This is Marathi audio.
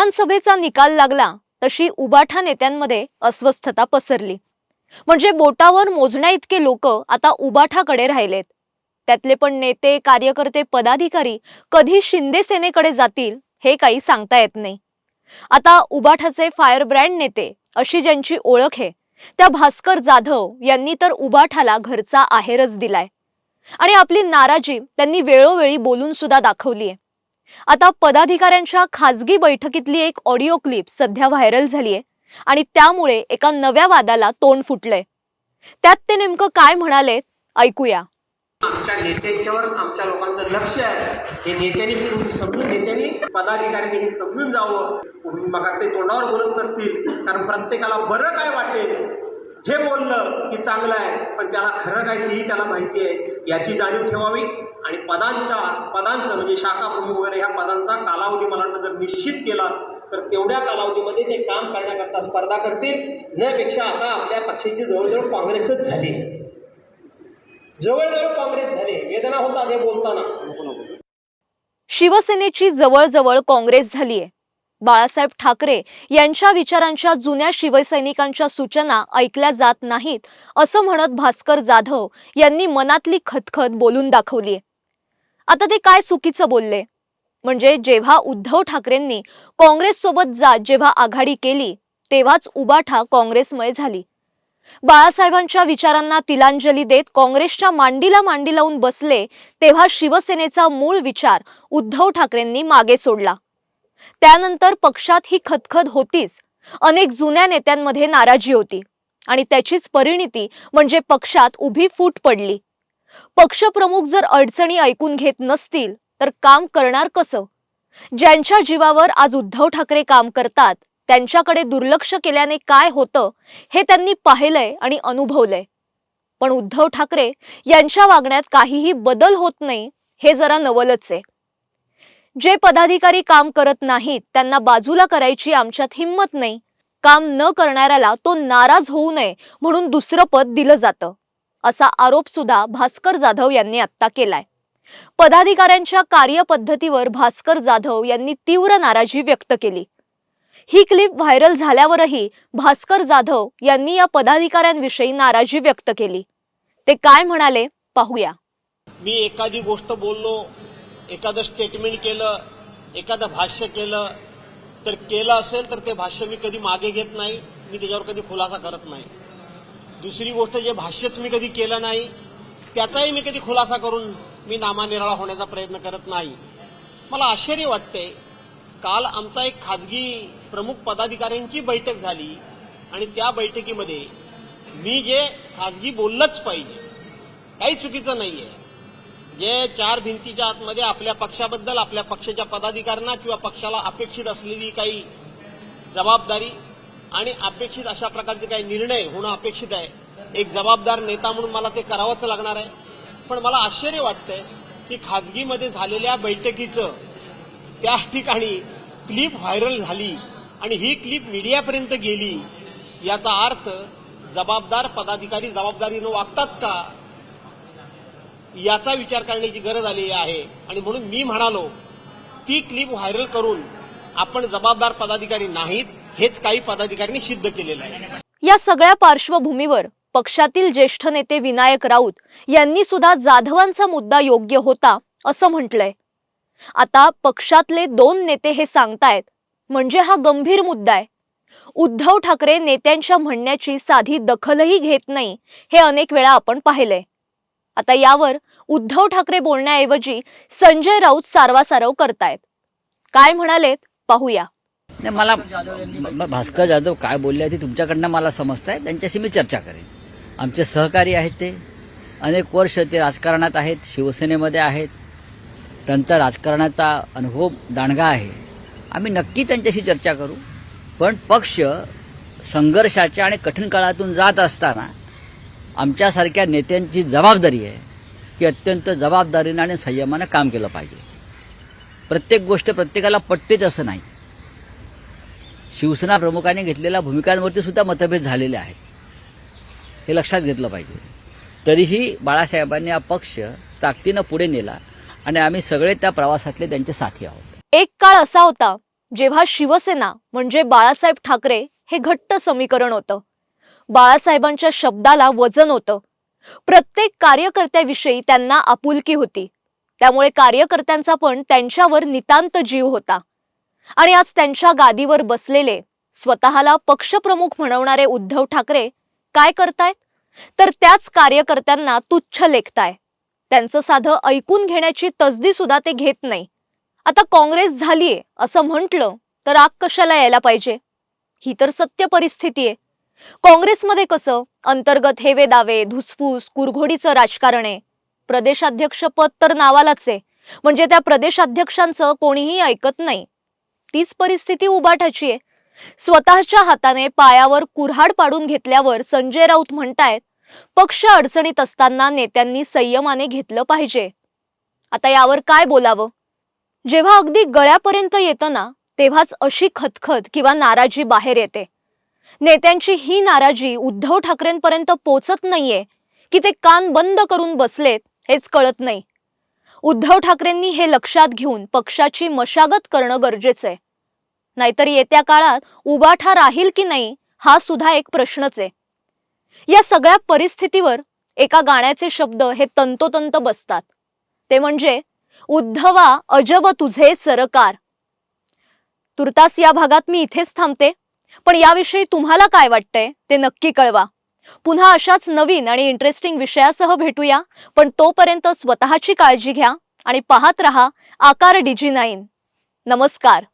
विधानसभेचा निकाल लागला तशी उबाठा नेत्यांमध्ये अस्वस्थता पसरली. म्हणजे बोटावर मोजण्या इतके लोक आता उबाठाकडे राहिलेत. त्यातले पण नेते कार्यकर्ते पदाधिकारी कधी शिंदे सेनेकडे जातील हे काही सांगता येत नाही. आता उबाठाचे फायर ब्रँड नेते अशी ज्यांची ओळख आहे त्या भास्कर जाधव यांनी तर उबाठाला घरचा आहेरच दिलाय. आणि आपली नाराजी त्यांनी वेळोवेळी बोलून सुद्धा दाखवली आहे आता पदाधिकाऱ्यांच्या खासगी बैठकीतली एक ऑडिओ क्लिप सध्या व्हायरल झालीय आणि त्यामुळे एका नव्या वादाला तोंड फुटलंय. त्यात ते नेमकं काय म्हणाले ऐकूया. आमच्या नेत्यांच्यावर आमच्या लोकांचं लक्ष आहे. हे नेत्यांनी तुम्ही समजून नेत्यांनी पदाधिकाऱ्यांनी हे समजून जावं. मग ते तोंडावर बोलत नसतील कारण प्रत्येकाला बरं काय वाटेल? हे बोललं की चांगलं आहे पण त्याला खरं काय ही त्याला माहिती आहे. याची जाणीव ठेवावी आणि पदांच्या पदांचं म्हणजे शाखा प्रमुख वगैरे ह्या पदांचा कालावधी मला वाटतं जर निश्चित केला तर तेवढ्या कालावधीमध्ये ते काम करण्याकरता स्पर्धा करतील. नपेक्षा आता आपल्या पक्षाची जवळजवळ काँग्रेसच झाली. जवळजवळ काँग्रेस झाले. वेदना होता हे बोलताना. शिवसेनेची जवळजवळ काँग्रेस झालीय. बाळासाहेब ठाकरे यांच्या विचारांच्या जुन्या शिवसैनिकांच्या सूचना ऐकल्या जात नाहीत असं म्हणत भास्कर जाधव यांनी मनातली खतखत बोलून दाखवली आता ते काय चुकीचं बोलले? म्हणजे जेव्हा उद्धव ठाकरेंनी काँग्रेससोबत जात जेव्हा आघाडी केली तेव्हाच उबाठा काँग्रेसमय झाली. बाळासाहेबांच्या विचारांना तिलांजली देत काँग्रेसच्या मांडीला मांडी लावून बसले तेव्हा शिवसेनेचा मूळ विचार उद्धव ठाकरेंनी मागे सोडला. त्यानंतर पक्षात ही खतखत होतीच. अनेक जुन्या नेत्यांमध्ये नाराजी होती. आणि त्याचीच परिणिती म्हणजे पक्षात उभी फूट पडली. पक्षप्रमुख जर अडचणी ऐकून घेत नसतील तर काम करणार कसं? ज्यांच्या जीवावर आज उद्धव ठाकरे काम करतात त्यांच्याकडे दुर्लक्ष केल्याने काय होतं हे त्यांनी पाहिलंय आणि अनुभवलंय. पण उद्धव ठाकरे यांच्या वागण्यात काहीही बदल होत नाही हे जरा नवलच आहे. जे पदाधिकारी काम करत नाहीत त्यांना बाजूला करायची आमच्यात हिंमत नाही. काम न करणाऱ्याला तो नाराज होऊ नये म्हणून दुसरं पद दिलं जातं असा आरोप सुद्धा भास्कर जाधव यांनी आत्ता केलाय. पदाधिकाऱ्यांच्या कार्यपद्धतीवर भास्कर जाधव यांनी तीव्र नाराजी व्यक्त केली. ही क्लिप व्हायरल झाल्यावरही भास्कर जाधव यांनी या पदाधिकाऱ्यांविषयी नाराजी व्यक्त केली. ते काय म्हणाले? पाहूया. मी एखादी गोष्ट बोललो एखादं स्टेटमेंट केलं एखादं भाष्य केलं तर केलं असेल तर ते भाष्य मी कधी मागे घेत नाही मी त्याच्यावर कधी खुलासा करत नाही. दुसरी गोष्ट जे भाष्य तुम्ही कधी केलं नाही त्याचाही मी कधी खुलासा करून मी नामानिराळा होण्याचा प्रयत्न करत नाही. मला आश्चर्य वाटते काल आमचा एक खाजगी प्रमुख पदाधिकाऱ्यांची बैठक झाली आणि त्या बैठकीमध्ये मी जे खाजगी बोललंच पाहिजे काही चुकीचं नाहीये. जे चार भिंतीच्या आतमध्ये आपल्या पक्षाबद्दल आपल्या पक्षाच्या पदाधिकाऱ्यांना किंवा पक्षाला अपेक्षित असलेली काही जबाबदारी आणि अपेक्षित अशा प्रकारचे काही निर्णय होणं अपेक्षित आहे. एक जबाबदार नेता म्हणून मला ते करावंच लागणार आहे. पण मला आश्चर्य वाटतंय की खाजगीमध्ये झालेल्या बैठकीचं त्या ठिकाणी क्लिप व्हायरल झाली आणि ही क्लिप मीडियापर्यंत गेली. याचा अर्थ जबाबदार पदाधिकारी जबाबदारीनं वागतात का? याचा विचार करण्याची गरज आलेली आहे. आणि म्हणून मी म्हणालो ती क्लिप व्हायरल करून आपण जबाबदार पदाधिकारी नाहीत हेच काही पदाधिकाऱ्यांनी सिद्ध केलेलं आहे. या सगळ्या पार्श्वभूमीवर पक्षातील ज्येष्ठ नेते विनायक राऊत यांनी सुद्धा जाधवांचा मुद्दा योग्य होता असं म्हटलंय. आता पक्षातले दोन नेते हे सांगतायत म्हणजे हा गंभीर मुद्दा आहे. उद्धव ठाकरे नेत्यांच्या म्हणण्याची साधी दखलही घेत नाही हे अनेक वेळा आपण पाहिलंय. आता यावर उद्धव ठाकरे बोलण्याऐवजी संजय राऊत सारवासारव करतायत. काय म्हणालेत? पाहूया. नाही मला भास्कर जाधव काय बोलले ते तुमच्याकडनं मला समजत आहे त्यांच्याशी मी चर्चा करेन. आमचे सहकारी आहेत ते. अनेक वर्ष ते राजकारणात आहेत शिवसेनेमध्ये आहेत. त्यांचा राजकारणाचा अनुभव दांडगा आहे. आम्ही नक्की त्यांच्याशी चर्चा करू. पण पक्ष संघर्षाच्या आणि कठीण काळातून जात असताना आमच्यासारख्या नेत्यांची जबाबदारी आहे की अत्यंत जबाबदारीनं आणि संयमानं काम केलं पाहिजे. प्रत्येक गोष्ट प्रत्येकाला पटतेच असं नाही. शिवसेना प्रमुखांनी घेतलेल्या भूमिकांवरती सुद्धा मतभेद झालेले आहेत. हे लक्षात घेतलं पाहिजे. तरीही बाळासाहेबांनी हा पक्ष ताकदीनं पुढे नेला आणि आम्ही सगळे त्या प्रवासातले त्यांचे साथी आहोत. एक काळ असा होता जेव्हा शिवसेना म्हणजे बाळासाहेब ठाकरे हे घट्ट समीकरण होतं. बाळासाहेबांच्या शब्दाला वजन होतं. प्रत्येक कार्यकर्त्याविषयी त्यांना आपुलकी होती. त्यामुळे कार्यकर्त्यांचा पण त्यांच्यावर नितांत जीव होता. आणि आज त्यांच्या गादीवर बसलेले स्वतःला पक्षप्रमुख म्हणवणारे उद्धव ठाकरे काय करतायत? तर त्याच कार्यकर्त्यांना तुच्छ लेखताय. त्यांचं साधं ऐकून घेण्याची तसदी सुद्धा ते घेत नाही. आता काँग्रेस झालीये असं म्हटलं तर आग कशाला यायला पाहिजे? ही तर सत्य परिस्थिती आहे काँग्रेसमध्ये कसं? अंतर्गत हेवे दावे धुसफूस कुरघोडीचं राजकारण आहे. प्रदेशाध्यक्ष पद तर नावालाच आहे. म्हणजे त्या प्रदेशाध्यक्षांचं कोणीही ऐकत नाही. तीच परिस्थिती उबाठाची आहे. स्वतःच्या हाताने पायावर कुऱ्हाड पाडून घेतल्यावर संजय राऊत म्हणतायत पक्ष अडचणीत असताना नेत्यांनी संयमाने घेतलं पाहिजे. आता यावर काय बोलावं? जेव्हा अगदी गळ्यापर्यंत येतं ना तेव्हाच अशी खतखत किंवा नाराजी बाहेर येते. नेत्यांची ही नाराजी उद्धव ठाकरेंपर्यंत पोचत नाहीये की ते कान बंद करून बसलेत हेच कळत नाही. उद्धव ठाकरेंनी हे लक्षात घेऊन पक्षाची मशागत करणं गरजेचं आहे नाहीतर येत्या काळात उबाठा राहील की नाही हा सुद्धा एक प्रश्नच आहे या सगळ्या परिस्थितीवर एका गाण्याचे शब्द हे तंतोतंत बसतात. ते म्हणजे उद्धवा अजब तुझे सरकार. तुर्तास या भागात मी इथेच थांबते. पण याविषयी तुम्हाला काय वाटतंय ते नक्की कळवा. पुन्हा अशाच नवीन आणि इंटरेस्टिंग विषयासह भेटूया पण तोपर्यंत स्वतःची काळजी घ्या आणि पाहत रहा आकार डिजी नाईन नमस्कार.